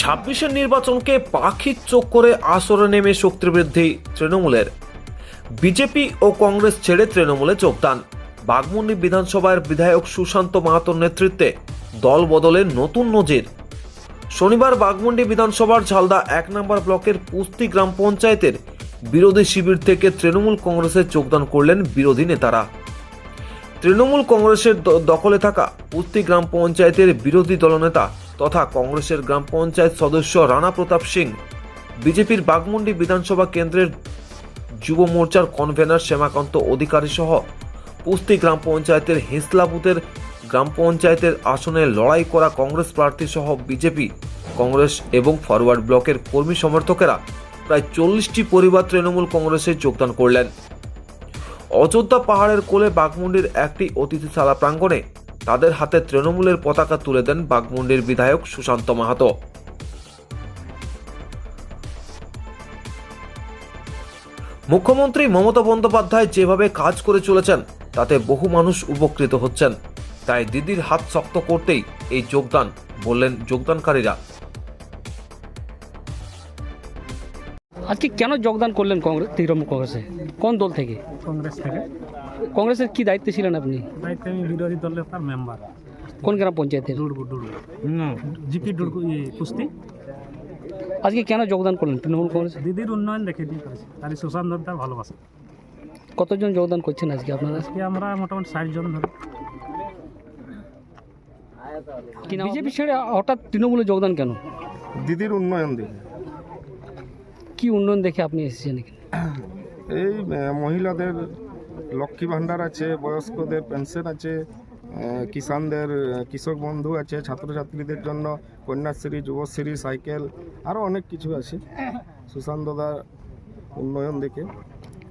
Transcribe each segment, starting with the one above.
ছাব্বিশের নির্বাচনকে পাখির চোখ করে আসরে নেমে শক্তি বৃদ্ধি তৃণমূলের। বিজেপি ও কংগ্রেস ছেড়ে তৃণমূলে যোগদান। বাগমুন্ডি বিধানসভার বিধায়ক সুশান্ত মাহাতোর নেতৃত্বে দল বদলে নতুন নজির। শনিবার বাগমুন্ডি বিধানসভার ঝালদা এক নম্বর ব্লকের পুস্তি গ্রাম পঞ্চায়েতের বিরোধী শিবির থেকে তৃণমূল কংগ্রেসে যোগদান করলেন বিরোধী নেতারা। তৃণমূল কংগ্রেসের দখলে থাকা পুস্তি গ্রাম পঞ্চায়েতের বিরোধী দলনেতা তথা কংগ্রেসের গ্রাম পঞ্চায়েত সদস্য রানা প্রতাপ সিং, বিজেপির বাগমুন্ডি বিধানসভা কেন্দ্রের যুব মোর্চার কনভেনার শ্যামাকান্ত অধিকারী সহ পুস্তি গ্রাম পঞ্চায়েতের হিসলা বুথের গ্রাম পঞ্চায়েতের আসনে লড়াই করা কংগ্রেস প্রার্থী সহ বিজেপি, কংগ্রেস এবং ফরওয়ার্ড ব্লকের কর্মী সমর্থকেরা প্রায় চল্লিশটি পরিবার তৃণমূল কংগ্রেসে যোগদান করলেন। অযোধ্যা পাহাড়ের কোলে বাঘমুন্ডির একটি অতিথিশালা প্রাঙ্গণে তাদের হাতে তৃণমূলের পতাকা তুলে দেন বাঘমুন্ডির বিধায়ক সুশান্ত মাহাতো। মুখ্যমন্ত্রী মমতা বন্দ্যোপাধ্যায় যেভাবে কাজ করে চলেছেন, তাতে বহু মানুষ উপকৃত হচ্ছেন। তাই দিদির হাত শক্ত করতেই এই যোগদান, বললেন যোগদানকারীরা। আজকে কেন যোগদান করলেন কংগ্রেস তৃণমূল কংগ্রেসে? কোন দল থেকে? কংগ্রেস থেকে। কংগ্রেসের কি দায়িত্বে ছিলেন আপনি? দায়িত্বে আমি বিরোধী দলের তার মেম্বার কোন গ্রাম পঞ্চায়েতের? ডুড়গু ডুড়গু জিপি ডুড়গু ই কুস্তি। আজকে কেন যোগদান করলেন তৃণমূল কংগ্রেস? দিদির উন্নয়ন দেখে দিয়ে করেছে। তার সুশান্ত দত্তার ভালোবাসা। কতজন যোগদান করছেন আজকে আপনারা? আজকে আমরা মোটামুটি ষাট জন ধরে। বিজেপি ছেড়ে হঠাৎ তৃণমূলে যোগদান কেন? দিদির উন্নয়ন দেখে। কি উন্নয়ন দেখে আপনি এসেছেন এখানে? এই মহিলাদের লক্ষ্মী ভাণ্ডার আছে বয়স্কদের পেনশন আছে কিষানদের কৃষক বন্ধু আছে ছাত্রছাত্রীদের জন্য কন্যাশ্রী যুবশ্রী সাইকেল আরও অনেক কিছু আছে। সুশান্ত দাদা উন্নয়ন দেখে।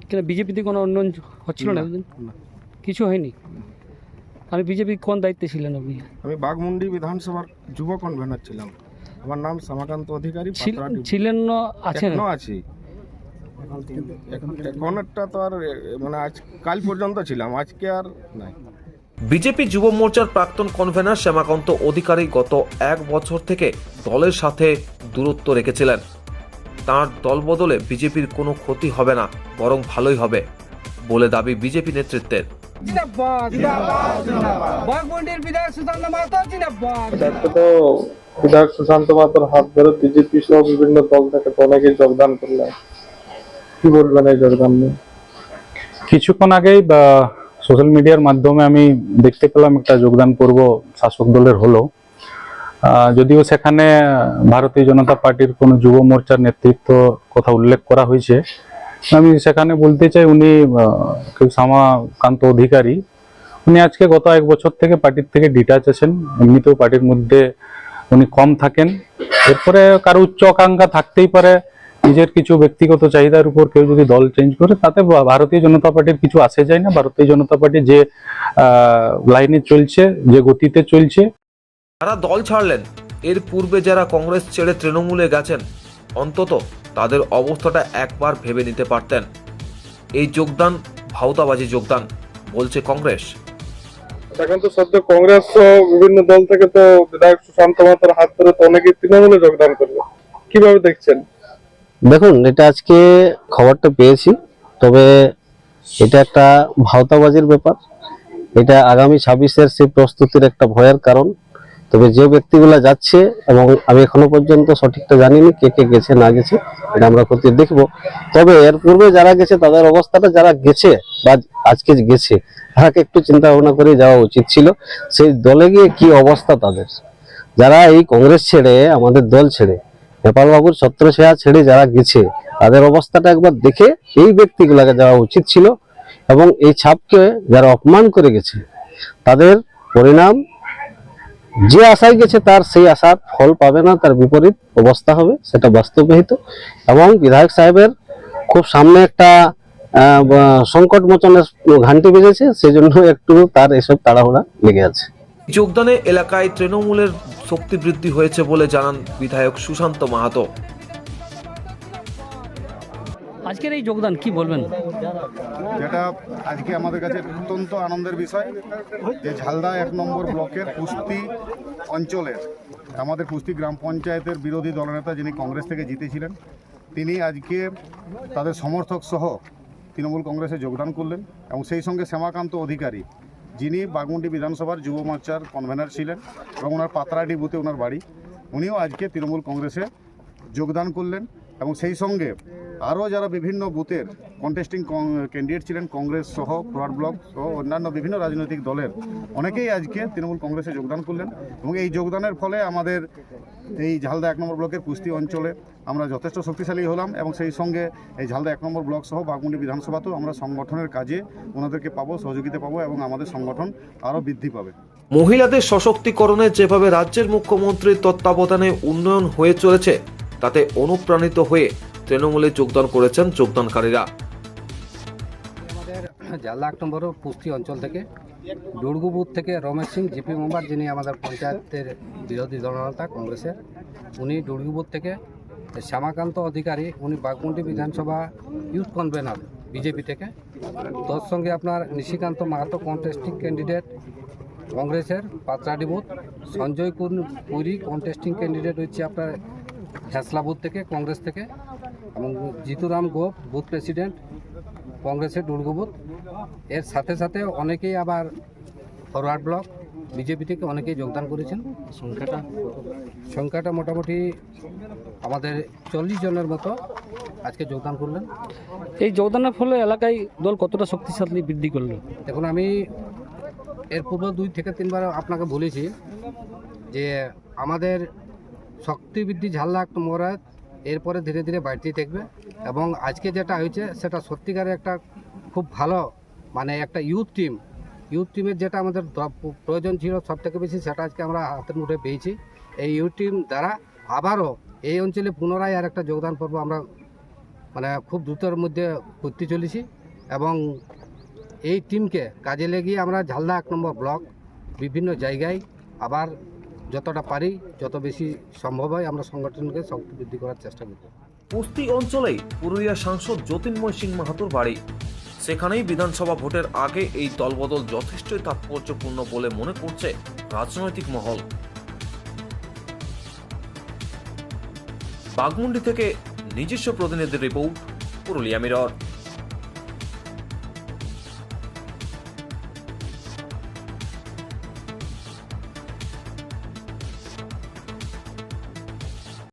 কেন বিজেপিতে কোনো উন্নয়ন হচ্ছিল? না। কিছু হয়নি? আমি বিজেপি কোন দায়িত্বে ছিলেন আপনি? আমি বাঘমুন্ডি বিধানসভার যুব কনভেনার ছিলাম। আমার নাম শ্যামাকান্ত অধিকারী ছিল- ছিলেন না আছেন? এখনও আছি। এখন একটা তো আর মানে আজ কাল পর্যন্ত ছিলাম আজকে আর নাই। বিজেপি যুব মোর্চার প্রাক্তন কনভেনার শ্যামাকান্ত অধিকারী গত এক বছর থেকে দলের সাথে দূরত্ব রেখেছিলেন। তার দল বদলে বিজেপির কোনো ক্ষতি হবে না বরং ভালোই হবে বলে দাবি বিজেপি নেতৃত্বের। জিন্দাবাদ বিধায়ক সুশান্ত মাহাতো তো বিধায়ক সুশান্ত মাতার হাত ধরে বিজেপি সহ বিভিন্ন দল থেকে অনেকে যোগদান করলেন। কি বলবেন এই যোগদান নিয়ে? কিছুক্ষণ আগেই বা সোশ্যাল মিডিয়ার মাধ্যমে আমি দেখতে পেলাম একটা যোগদান পর্ব শাসক দলের হলো। যদিও সেখানে ভারতীয় জনতা পার্টির কোনো যুব মোর্চার নেতৃত্ব কথা উল্লেখ করা হয়েছে। আমি সেখানে বলতে চাই উনি কেউ শ্যামাকান্ত অধিকারী। উনি আজকে গত এক বছর থেকে পার্টির থেকে ডিটাচ আছেন। এমনিতেও পার্টির মধ্যে উনি কম থাকেন। এরপরে কারও উচ্চ আকাঙ্ক্ষা থাকতেই পারে। নিজের কিছু ব্যক্তিগত চাহিদার উপর কেউ যদি দল চেঞ্জ করে, তাতে ভারতীয় জনতা পার্টির কিছু আসে যায় না। ভারতীয় জনতা পার্টি যে লাইনে চলছে, যে গতিতে চলছে। যারা দল ছাড়লেন, এর পূর্বে যারা কংগ্রেস ছেড়ে তৃণমূলে গেছেন, অন্তত তাদের অবস্থাটা একবার ভেবে নিতে পারতেন। এই যোগদান, ভাওতাবাজি যোগদান, বলছে কংগ্রেস। এখন তো সদ্য কংগ্রেস বিভিন্ন দল থেকে তো বিধায়ক সুশান্ত মাতার হাত ধরে তো অনেকে তৃণমূলে যোগদান করবে। কীভাবে দেখছেন? দেখুন, এটা আজকে খবরটা পেয়েছি, তবে এটা একটা ভাওতাবাজির ব্যাপার। এটা আগামী ছাব্বিশের সেই প্রস্তুতির একটা ভয়ের কারণ। তবে যে ব্যক্তিগুলো যাচ্ছে এবং আমি এখনও পর্যন্ত সঠিকটা জানিনি কে কে গেছে, না গেছে, এটা আমরা খতিয়ে দেখব। তবে এর পূর্বে যারা গেছে, তাদের অবস্থাটা যারা গেছে বা আজকে গেছে তাকে একটু চিন্তা ভাবনা করে যাওয়া উচিত ছিল সেই দলে গিয়ে কি অবস্থা তাদের। যারা এই কংগ্রেস ছেড়ে, আমাদের দল ছেড়ে, নেপাল বাবুর ছত্রছায়া ছেড়ে যারা গেছে, তাদের অবস্থাটা একবার দেখে এই ব্যক্তিগুলোকে যাওয়া উচিত ছিল এবং এই ছাপকে যারা অপমান করে গেছে, তাদের পরিণাম যে আশায় গেছে তার সেই আশার ফল পাবে না, তার বিপরীত অবস্থা হবে, সেটা বাস্তবহিত এবং বিধায়ক সাহেবের খুব সামনে একটা সংকট মোচনের ঘান্টি বেজেছে সেই জন্য একটু তার এসব তাড়াহুড়া লেগে আছে। যোগদানে এলাকায় তৃণমূলের শক্তি বৃদ্ধি হয়েছে বলে জানান বিধায়ক সুশান্ত মাহাতো। আজকের এই যোগদান কি বলবেন? যেটা আজকে আমাদের কাছে অত্যন্ত আনন্দের বিষয়, যে ঝালদা এক নম্বর ব্লকের কুস্তি অঞ্চলের, আমাদের কুস্তি গ্রাম পঞ্চায়েতের বিরোধী দলনেতা যিনি কংগ্রেস থেকে জিতেছিলেন, তিনি আজকে তাদের সমর্থক সহ তৃণমূল কংগ্রেসে যোগদান করলেন এবং সেই সঙ্গে শ্যামাকান্ত অধিকারী, যিনি বাগমুন্ডি বিধানসভার যুব মোর্চার কনভেনার ছিলেন এবং ওনার পাতরাডি বুথে ওনার বাড়ি, উনিও আজকে তৃণমূল কংগ্রেসে যোগদান করলেন। এবং সেই সঙ্গে আরও যারা বিভিন্ন বুথের কন্টেস্টিং ক্যান্ডিডেট ছিলেন, কংগ্রেস সহ ফরওয়ার্ড ব্লক সহ, অন্যান্য বিভিন্ন রাজনৈতিক দলের, অনেকেই আজকে তৃণমূল কংগ্রেসে যোগদান করলেন এবং এই যোগদানের ফলে আমাদের এই ঝালদা এক নম্বর ব্লকের কুস্তি অঞ্চলে আমরা যথেষ্ট শক্তিশালী হলাম এবং সেই সঙ্গে এই ঝালদা এক নম্বর ব্লক সহ বাগমুন্ডি বিধানসভাতেও আমরা সংগঠনের কাজে ওনাদেরকে পাবো, সহযোগিতা পাবো এবং আমাদের সংগঠন আরও বৃদ্ধি পাবে। মহিলাদের সশক্তিকরণে যেভাবে রাজ্যের মুখ্যমন্ত্রীর তত্ত্বাবধানে উন্নয়ন হয়ে চলেছে তাতে অনুপ্রাণিত হয়ে তৃণমূলে যোগদান করেছেন যোগদানকারীরা। আমাদের জালদা এক নম্বর পুষ্টি অঞ্চল থেকে, দুর্গু বুথ থেকে রমেশ সিং, জিপি মেম্বার যিনি আমাদের পঞ্চায়েতের বিরোধী দলনেতা কংগ্রেসের, উনি দুর্গু বুথ থেকে শ্যামাকান্ত অধিকারী, উনি বাগমুন্ডি বিধানসভা ইউথ কনভেনার, বিজেপি থেকে। তোর সঙ্গে আপনার নিশিকান্ত মাহাতো কন্টেস্টিং ক্যান্ডিডেট কংগ্রেসের Patradi booth, Sanjay Puri contesting candidate হচ্ছে আপনার হেসলা বুথ থেকে কংগ্রেস থেকে এবং জিতুরাম গোপ বুথ প্রেসিডেন্ট কংগ্রেসের দুর্গবুথ এর সাথে সাথে অনেকেই আবার ফরওয়ার্ড ব্লক বিজেপি থেকে অনেকেই যোগদান করেছেন। সংখ্যাটা? সংখ্যাটা মোটামুটি আমাদের চল্লিশ জনের মতো আজকে যোগদান করলেন। এই যোগদানের ফলে এলাকায় দল কতটা শক্তিশালী বৃদ্ধি করল? দেখুন আমি এর পূর্ব দুই থেকে তিনবার আপনাকে বলেছি যে আমাদের শক্তিবৃদ্ধি ঝাল্লা একটা মোরাত এরপরে ধীরে ধীরে বাড়তেই থাকবে এবং আজকে যেটা হয়েছে, সেটা সত্যিকারের একটা খুব ভালো মানে একটা ইউথ টিম ইউথ টিমের যেটা আমাদের প্রয়োজন ছিল সব থেকে বেশি, সেটা আজকে আমরা হাতের মুঠে পেয়েছি। এই ইউথ টিম দ্বারা আবারও এই অঞ্চলে পুনরায় আর একটা যোগদান পর্ব আমরা মানে খুব দ্রুতের মধ্যে করতে চলেছি। এবং এই টিমকে কাজে লাগিয়ে আমরা ঝালদা এক নম্বর ব্লক, বিভিন্ন জায়গায় আবার যতটা পারি, যত বেশি সম্ভব হয়, আমরা সংগঠনকে শক্তি বৃদ্ধি করার চেষ্টা করব। কুস্তি অঞ্চলেই পুরুলিয়া সাংসদ জ্যোতির্ময় সিং মাহাতোর বাড়ি। সেখানেই বিধানসভা ভোটের আগে এই দলবদল যথেষ্টই তাৎপর্যপূর্ণ বলে মনে করছে রাজনৈতিক মহল। বাগমুন্ডি থেকে নিজস্ব প্রতিনিধি রিপোর্ট, পুরুলিয়া মিরর।